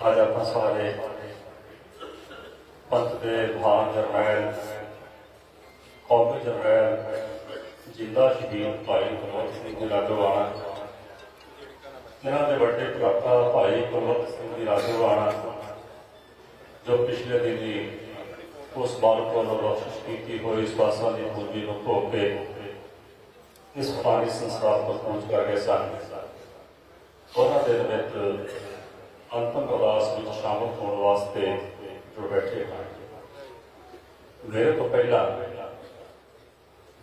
ਅੱਜ ਆਪਾਂ ਸਾਰੇ ਪੰਥ ਦੇ ਮਹਾਨ ਜਰਨੈਲ, ਕੌਮੀ ਜਰਨੈਲ ਜਿੰਦਾ ਸ਼ਹੀਦ ਭਾਈ ਕੁਲਵੰਤ ਸਿੰਘ ਜੀ ਰਾਜੋਵਾਣਾ ਇਹਨਾਂ ਦੇ ਵੱਡੇ ਭਰਾਤਾ ਭਾਈ ਕੁਲਵੰਤ ਸਿੰਘ ਜੀ ਰਾਜੋਵਾਣਾ ਜੋ ਪਿਛਲੇ ਦਿਨੀ ਉਸ ਬਾਲਕ ਵੱਲੋਂ ਬਖਸ਼ਿਸ਼ ਕੀਤੀ ਹੋਈ ਸਵਾਸਾਂ ਦੀ ਪੂੰਜੀ ਨੂੰ ਧੋ ਕੇ ਇਸ ਪਾਣੀ ਸੰਸਾਰ ਤੋਂ ਪਹੁੰਚ ਕਰ ਗਏ ਸਨ। ਉਹਨਾਂ ਦੇ ਵਿੱਚ ਅੰਤਮ ਅਰਦਾਸ ਵਿੱਚ ਸ਼ਾਮਲ ਹੋਣ ਵਾਸਤੇ ਜੋ ਬੈਠੇ ਹਨ ਮੇਰੇ ਤੋਂ ਪਹਿਲਾਂ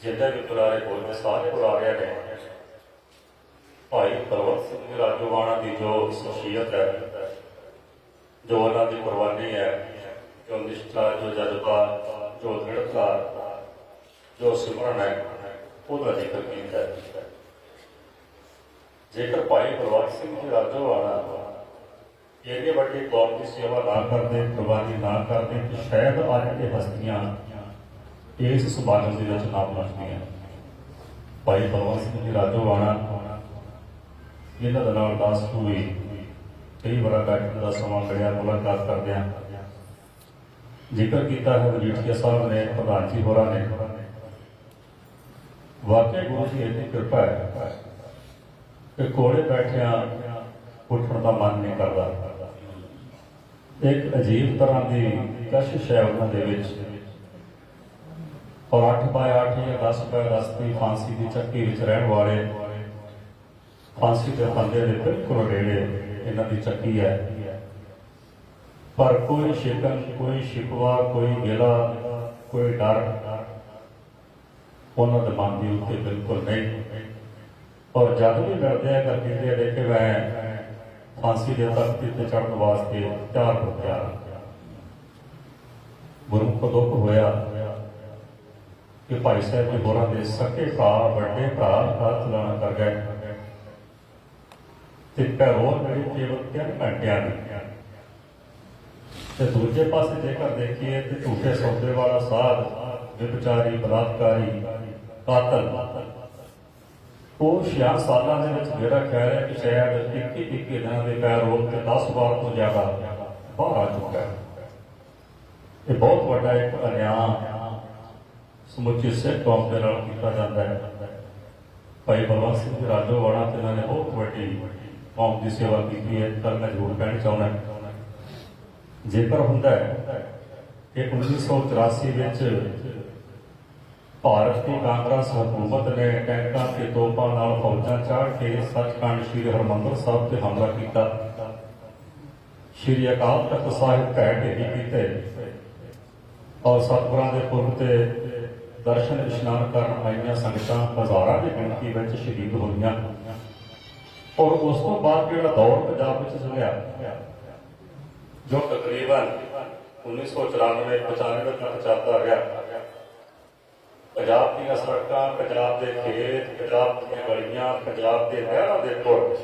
ਜਿੰਦਾ ਵੀ ਬੁਲਾਰੇ ਬੋਲਦੇ ਸਾਰੇ ਬੁਲਾਰਿਆਂ ਨੇ ਭਾਈ ਪਰਵਤ ਸਿੰਘ ਜੀ ਰਾਜੋਵਾਣਾ ਦੀ ਜੋ ਸ਼ਖਸੀਅਤ ਹੈ, ਜੋ ਉਹਨਾਂ ਦੀ ਕੁਰਬਾਨੀ ਹੈ, ਜੋ ਨਿਸ਼ਠਾ, ਜੋ ਜਜ਼ਬਾ, ਜੋ ਦ੍ਰਿੜਤਾ, ਜੋ ਸਿਮਰਨ ਹੈ ਉਹਦਾ ਜ਼ਿਕਰ ਕੀਤਾ ਹੈ। ਜੇਕਰ ਭਾਈ ਪ੍ਰਵਾਨ ਸਿੰਘ ਜੀ ਰਾਜੋਵਾਲਾ ਇਹਦੇ ਵੱਡੀ ਕੌਮ ਦੀ ਸੇਵਾ ਨਾ ਕਰਦੇ ਕੁਰਬਾਨੀ ਨਾ ਕਰਦੇ ਤੇ ਸ਼ਾਇਦ ਅੱਜ ਇਹ ਹਸਤੀਆਂ ਇਸ ਸਮਾਗਮ ਦੇ ਵਿੱਚ ਨਾ ਪਹੁੰਚਦੀਆਂ ਭਾਈ ਪ੍ਰਵਾਨ ਸਿੰਘ ਜੀ ਰਾਜੋਵਾਲਾ ਇਹਨਾਂ ਦਾ ਨਾਲ ਦਾਸ ਹੋਈ ਕਈ ਵਾਰ ਬੈਠਣ ਦਾ ਸਮਾਂ ਮਿਲਿਆ ਮੁਲਾਕਾਤ ਕਰਦਿਆਂ ਜ਼ਿਕਰ ਕੀਤਾ ਹੈ ਵਜੀਠੀਆ ਸਾਹਿਬ ਨੇ ਪ੍ਰਧਾਨ ਜੀ ਹੋਰਾਂ ਨੇ ਵਾਕਈ ਗੁਰੂ ਦੀ ਇੰਨੀ ਕਿਰਪਾ ਹੈ ਕਿ ਕੋਲੇ ਬੈਠਿਆਂ ਉੱਠਣ ਦਾ ਮਨ ਨਹੀਂ ਕਰਦਾ ਇੱਕ ਅਜੀਬ ਤਰ੍ਹਾਂ ਦੀ ਕਸ਼ਿਸ਼ ਹੈ ਉਹਨਾਂ ਦੇ ਵਿੱਚ। ਔਰ 8 ਬਾਏ 8 ਜਾਂ 10 ਬਾਏ 10 ਦੀ ਫਾਂਸੀ ਦੀ ਚੱਕੀ ਵਿੱਚ ਰਹਿਣ ਵਾਲੇ, ਫਾਂਸੀ ਦੇ ਫੰਦੇ ਦੇ ਬਿਲਕੁਲ ਨੇੜੇ ਇਹਨਾਂ ਦੀ ਚੱਕੀ ਹੈ। ਪਰ ਕੋਈ ਸ਼ਿਕਨ, ਕੋਈ ਸ਼ਿਕਵਾ, ਕੋਈ ਗਿਲਾ, ਕੋਈ ਡਰ ਉਹਨਾਂ ਦੇ ਮਨ ਦੇ ਉੱਤੇ ਬਿਲਕੁਲ ਨਹੀਂ। ਔਰ ਜਦ ਵੀ ਲੜਦੇ ਆ ਕਹਿੰਦੇ ਤੇ ਦੇਖੇ ਮੈਂ ਫਾਂਸੀ ਦੇ ਤਖਤ ਤੇ ਚੜਨ ਵਾਸਤੇ ਤਿਆਰ ਹੋ ਗਿਆ। ਗੁਰੂ ਦੁੱਖ ਹੋਇਆ ਕਿ ਭਾਈ ਸਾਹਿਬ ਜੀ ਹੋਰਾਂ ਦੇ ਸਕੇ ਭਰਾ, ਵੱਡੇ ਭਰਾ ਹੱਥ ਲਾਣਾ ਕਰ ਗਏ। ਤੇ ਪੈਰੋਂ ਮੇਰੀ ਕੇਵਲ ਤਿੰਨ ਘੰਟਿਆਂ ਦੀ। ਤੇ ਦੂਜੇ ਪਾਸੇ ਜੇਕਰ ਦੇਖੀਏ ਤੇ ਝੂਠੇ ਸੌਦੇ ਵਾਲਾ ਸਾਧ ਵਿਚਾਰੀ ਬਲਾਤਕਾਰੀ, ਕਾਤਲ। ਉਹ ਛਿਆ ਸਾਲਾਂ ਦੇ ਵਿੱਚ ਜਿਹੜਾ ਕਹਿ ਰਿਹਾ ਕਿ ਸ਼ਾਇਦ 21 21 ਦਿਨਾਂ ਦੇ ਪੈਰੋਲ ਤੇ 10 ਵਾਰ ਤੋਂ ਜ਼ਿਆਦਾ ਬਾਹਰ ਆ ਚੁੱਕਾ ਹੈ। ਇਹ ਬਹੁਤ ਵੱਡਾ ਇੱਕ ਅਨਿਆਂ ਸਮੁੱਚੇ ਸਿੱਖ ਕੌਮ ਦੇ ਨਾਲ ਕੀਤਾ ਜਾਂਦਾ ਹੈ। ਭਾਈ ਬਲਵੰਤ ਸਿੰਘ ਰਾਜੋਵਾਲਾ ਤੇ ਇਹਨਾਂ ਨੇ ਬਹੁਤ ਵੱਡੀ ਕੌਮ ਦੀ ਸੇਵਾ ਕੀਤੀ ਹੈ ਤਾਂ ਮੈਂ ਜ਼ਰੂਰ ਕਹਿਣਾ ਚਾਹੁੰਦਾ ਜੇਕਰ ਹੁੰਦਾ ਹੈ ਕਿ 1984 ਵਿੱਚ ਭਾਰਤ ਦੀ ਕਾਂਗਰਸ ਹਕੂਮਤ ਨੇ ਟੈਂਕਾਂ ਤੇ ਤੋਪਾਂ ਨਾਲ ਫੌਜਾਂ ਚਾੜ ਕੇ ਸੱਚਖੰਡ ਸ੍ਰੀ ਹਰਮੰਦਰ ਸਾਹਿਬ ਤੇ ਹਮਲਾ ਕੀਤਾ। ਸ੍ਰੀ ਅਕਾਲ ਤਖਤ ਸਾਹਿਬ ਢਹਿ ਢੇਰੀ ਕੀਤੇ। ਔਰ ਸਤਿਗੁਰਾਂ ਦੇ ਪੁਰਬ ਤੇ ਦਰਸ਼ਨ ਇਸ਼ਨਾਨ ਕਰਨ ਆਈਆਂ ਸੰਗਤਾਂ ਹਜ਼ਾਰਾਂ ਦੀ ਗਿਣਤੀ ਵਿੱਚ ਸ਼ਹੀਦ ਹੋਈਆਂ। ਔਰ ਉਸ ਤੋਂ ਬਾਅਦ ਜਿਹੜਾ ਦੌਰ ਪੰਜਾਬ ਵਿੱਚ ਚੱਲਿਆ, ਜੋ ਤਕਰੀਬਨ 1994 95 ਤੱਕ ਚੱਲਦਾ ਰਿਹਾ। ਪੰਜਾਬ ਦੀਆਂ ਸੜਕਾਂ, ਪੰਜਾਬ ਦੇ ਖੇਤ, ਪੰਜਾਬ ਦੀਆਂ ਗਲੀਆਂ, ਪੰਜਾਬ ਦੇ ਨਹਿਰਾਂ ਦੇ ਪੁਲ।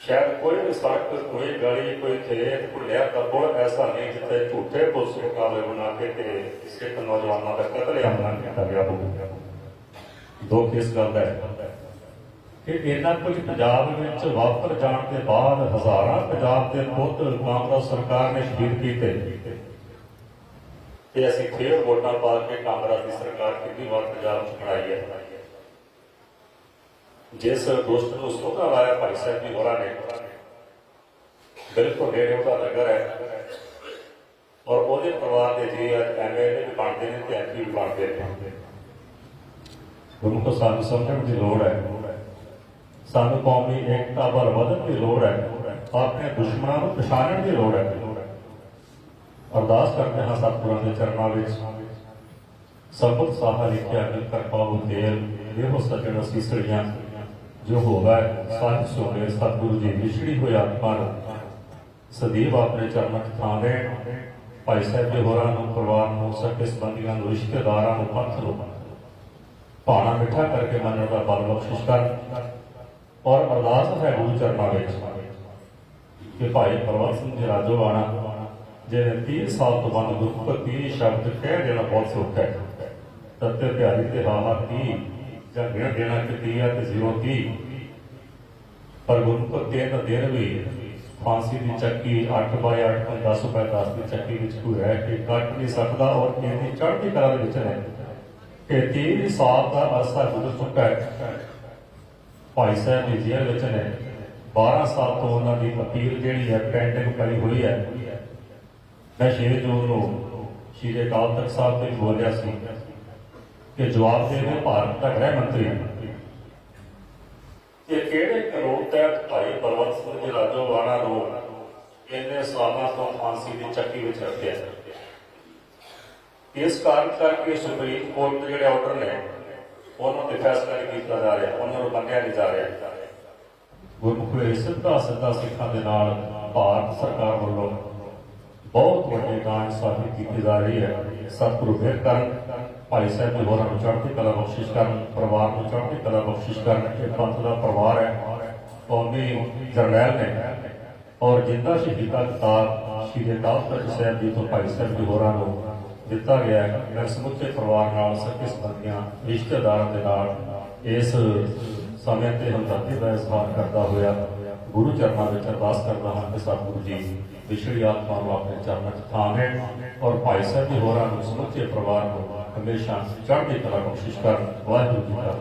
ਸ਼ਾਇਦ ਕੋਈ ਵੀ ਸੜਕ, ਕੋਈ ਗਲੀ, ਕੋਈ ਖੇਤ, ਕੋਈ ਨਹਿਰ ਦਾ ਪੁਲ ਐਸਾ ਨਹੀਂ ਜਿੱਥੇ ਝੂਠੇ ਪੁਲਿਸ ਮੁਕਾਬਲੇ ਬਣਾ ਕੇ ਤੇ ਸਿੱਖ ਨੌਜਵਾਨਾਂ ਦਾ ਕਤਲੇਆਮ ਨਾ ਕੀਤਾ ਗਿਆ ਹੋਵੇ। ਦੋ ਕਿਸ ਗੱਲ ਦਾ ਹੈ ਕਿ ਇਹਨਾਂ ਕੁਝ ਪੰਜਾਬ ਵਿੱਚ ਵਾਪਰ ਜਾਣ ਦੇ ਬਾਅਦ ਹਜ਼ਾਰਾਂ ਪੰਜਾਬ ਦੇ ਪੁੱਤ ਕਾਂਗਰਸ ਸਰਕਾਰ ਨੇ ਸ਼ਹੀਦ ਕੀਤੇ। ਤੇ ਅਸੀਂ ਫੇਰ ਵੋਟਾਂ ਪਾ ਕੇ ਕਾਂਗਰਸ ਦੀ ਸਰਕਾਰ ਕਿੰਨੀ ਵਾਰ ਪੰਜਾਬ ਚ ਬਣਾਈ ਹੈ ਜਿਸ ਦੋਸਤ ਨੂੰ ਸੋਧਾ ਲਾਇਆ ਭਾਈ ਸਾਹਿਬ ਜੀ ਹੋਰਾਂ ਨੇ ਬਿਲਕੁਲ ਨੇੜੇ ਉਹਦਾ ਨਗਰ ਹੈ ਔਰ ਉਹਦੇ ਪਰਿਵਾਰ ਦੇ ਜੀ ਐਮਐਲਏ ਵੀ ਬਣਦੇ ਨੇ ਤੇ ਐਮਪੀ ਵੀ ਬਣਦੇ ਨੇ ਗੁਰੂ ਕੋ ਸਾਨੂੰ ਸਮਝਣ ਦੀ ਲੋੜ ਹੈ ਸਾਨੂੰ ਕੌਮੀ ਏਕਤਾ ਵੱਲ ਵਧਣ ਦੀ ਲੋੜ ਹੈ ਆਪਣੇ ਦੁਸ਼ਮਣਾਂ ਨੂੰ ਪਛਾਣਨ ਦੀ ਲੋੜ ਹੈ ਅਰਦਾਸ ਕਰਦੇ ਹਾਂ ਸਤਿਗੁਰਾਂ ਦੇ ਚਰਨਾਂ ਵਿੱਚ। ਸਬਤ ਸਾਹਾ ਲਿਖਿਆ ਮਿਲ ਕਰ ਪਾਉ ਇਹੋ ਸਜਣ ਸੀਸੜੀਆਂ ਜੋ ਹੋਵੇ ਸਾਹਿਬ ਸੋਵੇ ਸਤਿਗੁਰੂ ਜੀ ਵਿਛੜੀ ਹੋਈ ਆਤਮਾ ਨੂੰ। ਸਦੀਵ ਆਪਣੇ ਚਰਨਾਂ 'ਚ ਥਾਂ ਦੇਣ। ਭਾਈ ਸਾਹਿਬ ਦੇ ਹੋਰਾਂ ਨੂੰ, ਪਰਿਵਾਰ ਨੂੰ, ਸਕੇ ਸੰਬੰਧੀਆਂ ਨੂੰ, ਰਿਸ਼ਤੇਦਾਰਾਂ ਨੂੰ, ਪੰਥ ਨੂੰ। ਭਾਣਾ ਮਿੱਠਾ ਕਰਕੇ ਮੰਨਣ ਦਾ ਬਲ ਬਖਸ਼ਿਸ਼ ਕਰ। ਔਰ ਅਰਦਾਸ ਹੈ ਗੁਰੂ ਚਰਨਾਂ ਵਿੱਚ। ਕਿ ਭਾਈ ਪਰਵਤ ਸਿੰਘ ਜੀ ਰਾਜੋਵਾਣਾ ਜਿਹੜੇ 30 ਸਾਲ ਤੋਂ ਬਾਅਦ ਗੁਰਪਤੀ ਸ਼ਬਦ ਕਹਿ ਦੇਣਾ ਬਹੁਤ ਸੌਖਾ ਹੈ। ਤਤੇ ਪਿਆਰੀ ਤੇ ਹਾਹਾ ਕੀ, ਜਾਂ ਗਿਣ ਦੇਣਾ ਕਿ ਤੀਆ ਤੇ ਜ਼ੀਰੋ ਕੀ। ਪਰ ਗੁਰਪਤੀ ਫਾਂਸੀ ਦੀ ਚੱਕੀ 8 ਬਾਏ 8 10 ਬਾਏ 10 ਦੀ ਚੱਕੀ ਵਿੱਚ ਕੋਈ ਰਹਿ ਕੇ ਕੱਟ ਨਹੀਂ ਸਕਦਾ ਔਰ ਇਹਦੀ ਚੜ੍ਹਦੀ ਕਲਾ ਦੇ ਵਿੱਚ ਨੇ ਕਿ। 30 ਸਾਲ ਦਾ ਅਰਸਾ ਗੁਜ਼ਰ ਚੁੱਕਾ ਹੈ ਭਾਈ ਸਾਹਿਬ ਦੀ ਜੇਲ੍ਹ ਵਿੱਚ ਨੇ 12 ਸਾਲ ਤੋਂ ਉਹਨਾਂ ਦੀ ਅਪੀਲ ਜਿਹੜੀ ਹੈ, ਪੈਂਡਿੰਗ ਪਈ ਹੋਈ ਹੈ। ਮੈਂ ਸ਼ੇਰ ਜੂਨ ਨੂੰ ਸ਼੍ਰੀ ਅਕਾਲ ਤਖਤ ਸਾਹਿਬ ਤੇ ਬੋਲਿਆ ਸੀ ਕਿ ਜਵਾਬ ਦੇ ਮੈਂ ਭਾਰਤ ਦਾ ਗ੍ਰਹਿ ਮੰਤਰੀ ਕਿ ਕਿਹੜੇ ਕਾਨੂੰਨ ਤਹਿਤ ਭਾਈ ਬਲਵੰਤ ਸਿੰਘ ਜੀ ਰਾਜੋਵਾਣਾ ਨੂੰ ਇੰਨੇ ਸਾਲਾਂ ਤੋਂ ਫਾਂਸੀ ਦੀ ਚੱਕੀ ਵਿੱਚ ਰੱਖਿਆ? ਇਸ ਕਾਰਨ ਕਰਕੇ ਸੁਪਰੀਮ ਕੋਰਟ ਦੇ ਜਿਹੜੇ ਆਰਡਰ ਨੇ, ਉਹਨਾਂ ਤੇ ਫੈਸਲਾ ਨਹੀਂ ਕੀਤਾ ਜਾ ਰਿਹਾ, ਉਹਨਾਂ ਨੂੰ ਮੰਨਿਆ ਨਹੀਂ ਜਾ ਰਿਹਾ। ਗੁਰਮੁਖ ਸਿੱਧਾ ਸਿੱਧਾ ਸਿੱਖਾਂ ਦੇ ਨਾਲ ਭਾਰਤ ਸਰਕਾਰ ਵੱਲੋਂ ਬਹੁਤ ਵੱਡੇ ਗਾਣ ਸਾਬਿਤ ਕੀਤੀ ਜਾ ਰਹੀ ਹੈ। ਸਤਿਗੁਰੂ ਫਿਰ ਕਰਨ, ਭਾਈ ਸਾਹਿਬ ਦੇ ਹੋਰਾਂ ਨੂੰ ਚੜ੍ਹਦੀ ਕਲਾ ਬਖਸ਼ਿਸ਼ ਕਰਨ, ਪਰਿਵਾਰ ਨੂੰ ਚੜ੍ਹਦੀ ਕਲਾ ਬਖਸ਼ਿਸ਼ ਕਰਨ, ਇਹ ਪੰਥ ਦਾ ਪਰਿਵਾਰ ਹੈ। ਕੌਮੀ ਜਰਨੈਲ ਨੇ ਔਰ ਜਿੰਦਾ ਸ਼ਹੀਦੀ ਦਾ ਕਿਤਾਬ ਸ਼੍ਰੀ ਅਕਾਲ ਤਖਤ ਸਾਹਿਬ ਜੀ ਤੋਂ ਭਾਈ ਸਾਹਿਬ ਦੇ ਹੋਰਾਂ ਨੂੰ ਦਿੱਤਾ ਗਿਆ ਹੈ। ਮੈਂ ਸਮੁੱਚੇ ਪਰਿਵਾਰ ਨਾਲ ਸਕੇ ਸੰਬੰਧੀਆਂ ਰਿਸ਼ਤੇਦਾਰਾਂ ਦੇ ਨਾਲ ਇਸ ਸਮੇਂ ਤੇ ਹਮਦਰਦੀ ਦਾ ਇਜ਼ਹਾਰ ਕਰਦਾ ਹੋਇਆ ਗੁਰੂ ਚਰਨਾਂ ਵਿੱਚ ਅਰਦਾਸ ਕਰਦਾ ਹਾਂ ਕਿ ਸਤਿਗੁਰੂ ਜੀ ਵਿਛੜੀ ਆਤਮਾ ਨੂੰ ਆਪਣੇ ਚਰਨਾਂ 'ਚ ਥਾਂ ਦੇਣ ਔਰ ਭਾਈ ਸਾਹਿਬ ਦੇ ਹੋਰਾਂ ਨੂੰ ਸਮੁੱਚੇ ਪਰਿਵਾਰ ਨੂੰ ਹਮੇਸ਼ਾ ਚੜ੍ਹਦੀ ਕਲਾ ਬਖਸ਼ਿਸ਼ ਕਰਨ ਵਾਹਿਗੁਰੂ ਜੀ ਕਾ